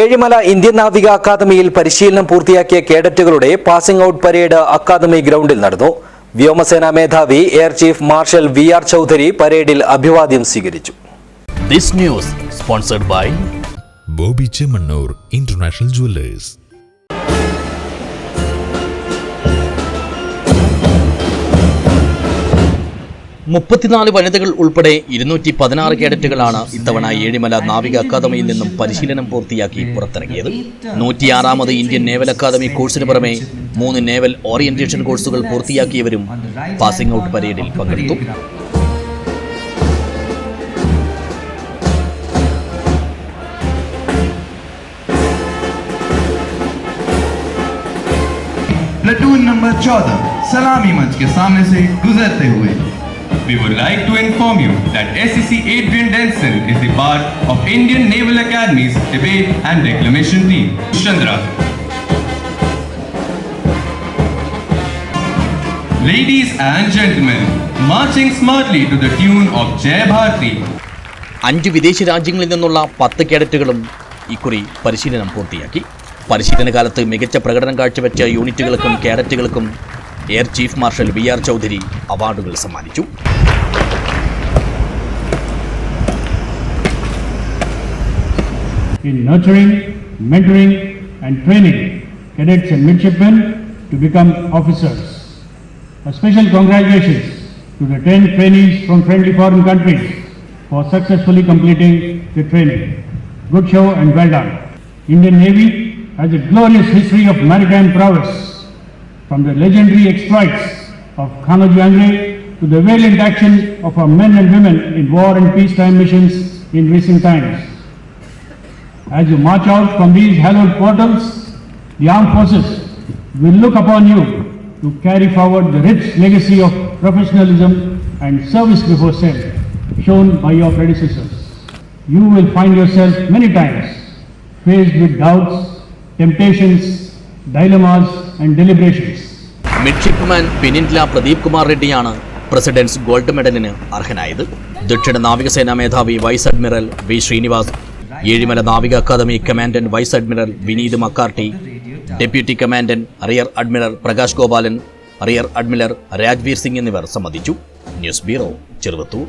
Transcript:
Ezhimala Indian നാവിക അക്കാദമിയിൽ പരിശീലനം പൂർത്തിയാക്കിയ കേഡറ്റുകളുടെ പാസിംഗ് ഔട്ട് പരേഡ് അക്കാദമി ഗ്രൗണ്ടിൽ നടന്നു. വ്യോമസേനാ മേധാവി air chief marshal V R Chaudhari പരേഡിൽ അഭിവാദ്യം സ്വീകരിച്ചു. This news sponsored by Bobby Chemmanur international jewellers. മുപ്പത്തിനാല് വനിതകൾ ഉൾപ്പെടെ ഇരുന്നൂറ്റി പതിനാറ് കേഡറ്റുകളാണ് ഇത്തവണ ഏഴിമല നാവിക അക്കാദമിയിൽ നിന്നും പരിശീലനം പൂർത്തിയാക്കി പുറത്തിറങ്ങിയത് നൂറ്റിയാറാമത് ഇന്ത്യൻ നേവൽ അക്കാദമി കോഴ്സിന് പുറമെ മൂന്ന് നേവൽ ഓറിയന്റേഷൻ കോഴ്സുകൾ പൂർത്തിയാക്കിയവരും പാസിംഗ് ഔട്ട് പരേഡിൽ പങ്കെടുത്തു प्लेटून नंबर 14 सलामी मंच के सामने से गुजरते हुए We would like to inform you that SEC Adrian Denson is the part of Indian Naval Academy's debate and declamation team. Chandra. Ladies and gentlemen, marching smartly to the tune of Jai Bharati. അഞ്ച് വിദേശ രാജ്യങ്ങളിൽ നിന്നുള്ള പത്ത് കേഡറ്റുകളും ഇക്കുറി പരിശീലനം പൂർത്തിയാക്കി പരിശീലന കാലത്ത് മികച്ച പ്രകടനം കാഴ്ചവെച്ച യൂണിറ്റുകൾക്കും കേഡറ്റുകൾക്കും air chief marshal V R Chaudhari അവാർഡുകൾ സമ്മാനിച്ചു in nurturing, mentoring, and training cadets and midshipmen to become officers. A special congratulations to the 10 trainees from friendly foreign countries for successfully completing the training. Good show and well done. Indian Navy has a glorious history of maritime prowess, from the legendary exploits of Angre to the valiant action of our men and women in war and peacetime missions in recent times. As you march out from these hallowed portals, the armed forces will look upon you to carry forward the rich legacy of professionalism and service before self shown by your predecessors. You will find yourself many times faced with doubts, temptations, dilemmas, and deliberations. Midshipman പെനിൻല Pradeep Kumar റെഡ്ഡിയാണ് president's gold മെഡലിന് അർഹനായത്. ദക്ഷിണ നാവികസേനാ മേധാവി vice admiral V Srinivas Ezhimala നാവിക academy commandant vice admiral Vineet McCarthy deputy commandant rear admiral Prakash Gopalan rear admiral Rajveer Singh എന്നിവർ സംബന്ധിച്ചു. News bureau Cheruvathur.